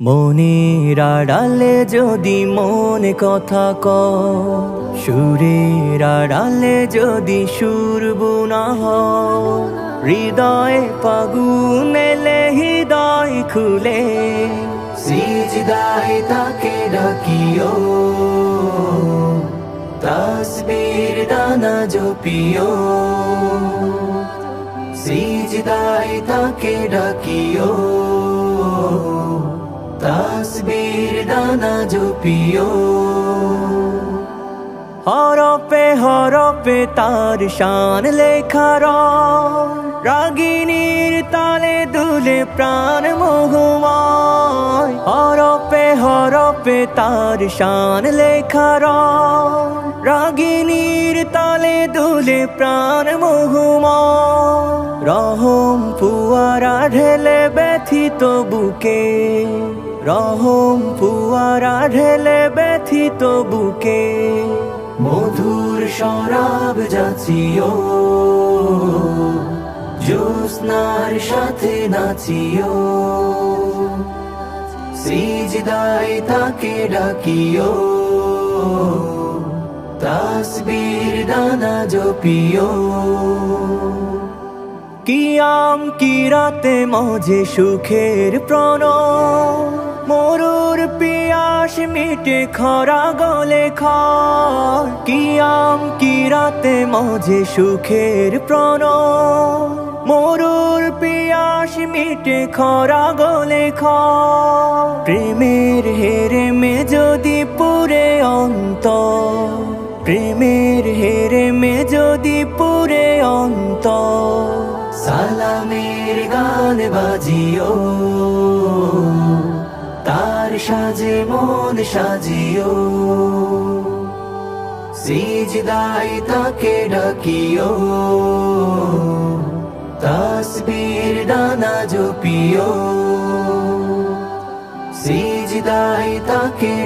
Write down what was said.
মনের আড়ালে যদি মনে কথা ক সুরের আড়ালে যদি সুর বুনা হৃদয় এলে হৃদয় খুলে, সিজদায় তাকে ডাকিও, তসবির দানা জপিও, সিজদায় তাকে ডাকিও। তসবির দানা জপিও। হরপে হরপে তার শান লেখার রাগিনীর তালে দুলে প্রাণ মোহময়। হরপে হরপে তার শান লেখার রাগিনীর তালে দুলে প্রাণ মোহময়। রহম ফুয়ারা ঢেলে ব্যথিত বুকে। রহম ফুয়ারা ঢেলে ব্যথিত বুকে, মধুর শরাব যাচিও, জ্যোৎস্নার সাথে নাচিও। সিজদায় তাকে ডাকিও, তাসবীর দানা জপিও। কিয়াম কিরাতে মজে সুখের প্রণ মরুর মিটে খরা গলে খায় কিয়াম কিরাতে মজে সুখের প্রণ মরুর পিয়াস মিটে খরা গলে খায় প্রেমের হেরে মে যদি পুরে অন্ত প্রেমের হেরে মে যদি পুরে অন্ত সালামের গান বাজিও। সাজে মন সাজিও। সিজদাই তাকে ডাকিও। তসবির দানা জপিও। সিজদাই তাকে